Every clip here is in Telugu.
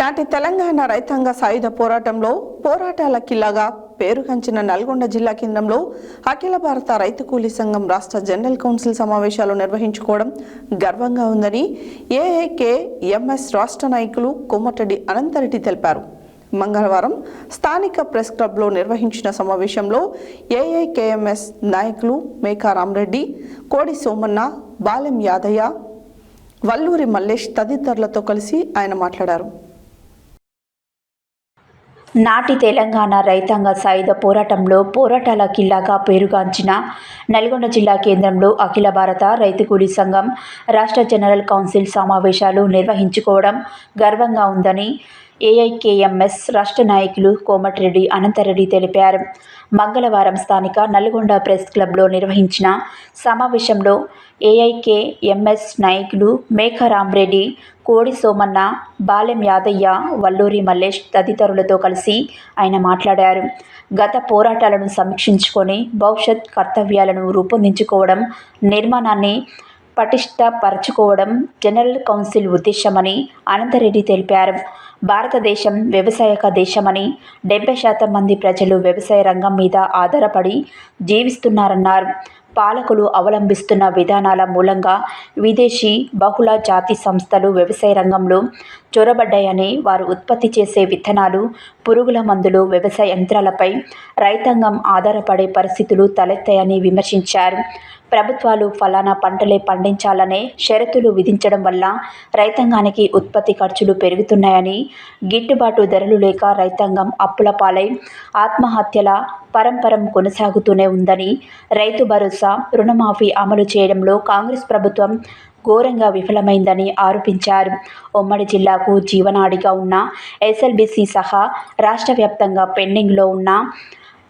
నాటి తెలంగాణ రైతాంగ సాయుధ పోరాటంలో పోరాటాల కిల్లాగా పేరుగంచిన నల్గొండ జిల్లా కేంద్రంలో అఖిల భారత రైతు కూలీ సంఘం రాష్ట్ర జనరల్ కౌన్సిల్ సమావేశాలు నిర్వహించుకోవడం గర్వంగా ఉందని ఏఏకే ఎంఎస్ రాష్ట్ర నాయకులు కోమటిరెడ్డి అనంతరెడ్డి తెలిపారు. మంగళవారం స్థానిక ప్రెస్ క్లబ్లో నిర్వహించిన సమావేశంలో ఏఐకేఎంఎస్ నాయకులు మేకా రామరెడ్డి కోడి సోమన్న బాలెం యాదయ్య వల్లూరి మల్లేష్ తదితరులతో కలిసి ఆయన మాట్లాడారు. నాటి తెలంగాణ రైతాంగ సాయుధ పోరాటంలో పోరాటాల కిల్లాగా పేరుగాంచిన నల్గొండ జిల్లా కేంద్రంలో అఖిల భారత రైతు కూలీ సంఘం రాష్ట్ర జనరల్ కౌన్సిల్ సమావేశాలు నిర్వహించుకోవడం గర్వంగా ఉందని ఏఐకేఎంఎస్ రాష్ట్ర నాయకులు కోమటిరెడ్డి అనంతరెడ్డి తెలిపారు. మంగళవారం స్థానిక నల్గొండ ప్రెస్ క్లబ్లో నిర్వహించిన సమావేశంలో ఏఐకేఎంఎస్ నాయకులు మేఘరామ్రెడ్డి కోడి సోమన్న బాలెం యాదయ్య వల్లూరి మల్లేష్ తదితరులతో కలిసి ఆయన మాట్లాడారు. గత పోరాటాలను సమీక్షించుకొని భవిష్యత్ కర్తవ్యాలను రూపొందించుకోవడం నిర్మాణాన్ని పటిష్టపరచుకోవడం జనరల్ కౌన్సిల్ ఉద్దేశమని అనంతరెడ్డి తెలిపారు. భారతదేశం వ్యవసాయక దేశమని డెబ్బై శాతం మంది ప్రజలు వ్యవసాయ రంగం మీద ఆధారపడి జీవిస్తున్నారన్నారు. పాలకులు అవలంబిస్తున్న విధానాల మూలంగా విదేశీ బహుళ జాతి సంస్థలు వ్యవసాయ రంగంలో చొరబడ్డాయని వారు ఉత్పత్తి చేసే విత్తనాలు పురుగుల మందులు వ్యవసాయ యంత్రాలపై రైతాంగం ఆధారపడే పరిస్థితులు తలెత్తాయని విమర్శించారు. ప్రభుత్వాలు ఫలానా పంటలే పండించాలనే షరతులు విధించడం వల్ల రైతాంగానికి ఉత్పత్తి ఖర్చులు పెరుగుతున్నాయని గిట్టుబాటు ధరలు లేక రైతాంగం అప్పుల పాలై ఆత్మహత్యల పరంపరం కొనసాగుతూనే ఉందని రైతు భరోసా రుణమాఫీ అమలు చేయడంలో కాంగ్రెస్ ప్రభుత్వం ఘోరంగా విఫలమైందని ఆరోపించారు. ఉమ్మడి జిల్లాకు జీవనాడిగా ఉన్న ఎస్ఎల్బిసి సహా రాష్ట్ర వ్యాప్తంగా పెండింగ్లో ఉన్న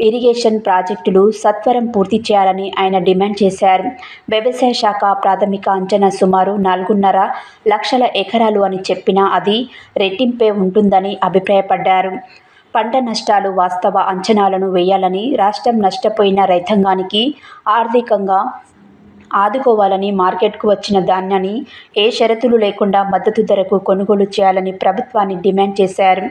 ఇరిగేషన్ ప్రాజెక్టులు సత్వరం పూర్తి చేయాలని ఆయన డిమాండ్ చేశారు. వ్యవసాయ శాఖ ప్రాథమిక అంచనా సుమారు నాలుగున్నర లక్షల ఎకరాలు అని చెప్పినా అది రెట్టింపే ఉంటుందని అభిప్రాయపడ్డారు. పంట నష్టాలు వాస్తవ అంచనాలను వేయాలని రాష్ట్రం నష్టపోయిన రైతాంగానికి ఆర్థికంగా ఆదుకోవాలని మార్కెట్కు వచ్చిన ధాన్యాన్ని ఏ షరతులు లేకుండా మద్దతు ధరకు కొనుగోలు చేయాలని ప్రభుత్వాన్ని డిమాండ్ చేశారు.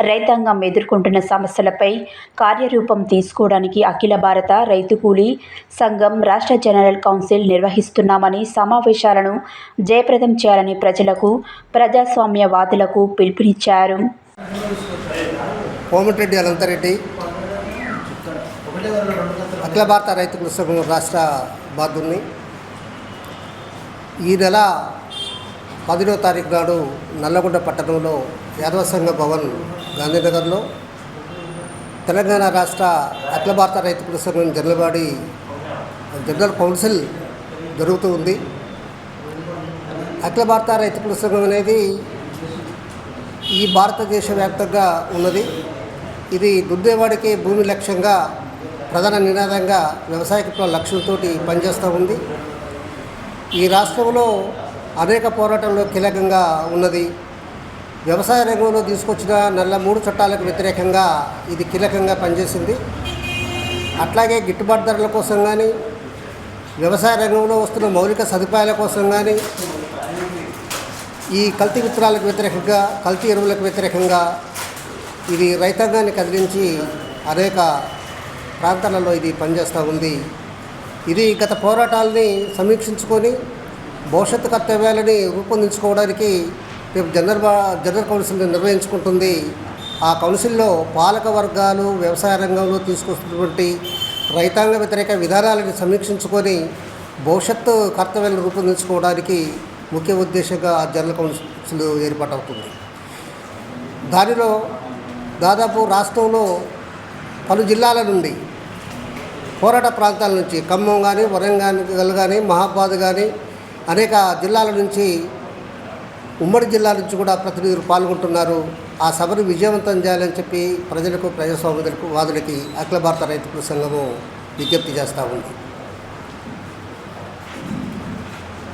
రైతాంగం ఎదుర్కొంటున్న సమస్యలపై కార్యరూపం తీసుకోవడానికి అఖిల భారత రైతు కూలీ సంఘం రాష్ట్ర జనరల్ కౌన్సిల్ నిర్వహిస్తున్నామని సమావేశాలను జయప్రదం చేయాలని ప్రజలకు ప్రజాస్వామ్యవాదులకు పిలుపునిచ్చారు. కోమటిరెడ్డి అనంతరెడ్డి అఖిల భారత రైతు రాష్ట్ర బాధ్యుల్ని ఈ నెల పదిలో తారీఖు నాడు నల్లగొండ పట్టణంలో యాదవ సంఘ భవన్ గాంధీనగర్లో తెలంగాణ రాష్ట్ర అఖిల భారత రైతు ప్రసంగం జనరల్వాడి జనరల్ కౌన్సిల్ జరుగుతూ ఉంది. అఖిల భారత రైతు ప్రసంగం అనేది ఈ భారతదేశ వ్యాప్తంగా ఉన్నది. ఇది దుర్దేవాడికి భూమి లక్ష్యంగా ప్రధాన నినాదంగా వ్యవసాయ లక్ష్యంతో పనిచేస్తూ ఉంది. ఈ రాష్ట్రంలో అనేక పోరాటంలో కీలకంగా ఉన్నది. వ్యవసాయ రంగంలో తీసుకొచ్చిన నల్ల మూడు చట్టాలకు వ్యతిరేకంగా ఇది కీలకంగా పనిచేసింది. అట్లాగే గిట్టుబాటు ధరల కోసం కానీ వ్యవసాయ రంగంలో వస్తున్న మౌలిక సదుపాయాల కోసం కానీ ఈ కల్తీ విత్తనాలకు వ్యతిరేకంగా కల్తీ ఎరువులకు వ్యతిరేకంగా ఇది రైతాంగాన్ని కదిలించి అనేక ప్రాంతాలలో ఇది పనిచేస్తూ ఉంది. ఇది గత పోరాటాలని సమీక్షించుకొని భవిష్యత్తు కర్తవ్యాలని రూపొందించుకోవడానికి రేపు జనరల్ జనరల్ కౌన్సిల్ నిర్వహించుకుంటుంది ఆ కౌన్సిల్లో పాలక వర్గాలు వ్యవసాయ రంగంలో తీసుకొస్తున్నటువంటి రైతాంగ వ్యతిరేక విధానాలను సమీక్షించుకొని భవిష్యత్తు కర్తవ్యాలను రూపొందించుకోవడానికి ముఖ్య ఉద్దేశంగా జనరల్ కౌన్సిల్ ఏర్పాటవుతుంది. దానిలో దాదాపు రాష్ట్రంలో పలు జిల్లాల నుండి పోరాట ప్రాంతాల నుంచి ఖమ్మం కానీ వరంగల్ కానీ మహాబాద్ కానీ అనేక జిల్లాల నుంచి ఉమ్మడి జిల్లా నుంచి కూడా ప్రతినిధులు పాల్గొంటున్నారు. ఆ సభను విజయవంతం చేయాలని చెప్పి ప్రజలకు ప్రజాస్వామ్యులకు వాదులకి అఖిల భారత రైతు సంఘము విజ్ఞప్తి చేస్తూ ఉంది.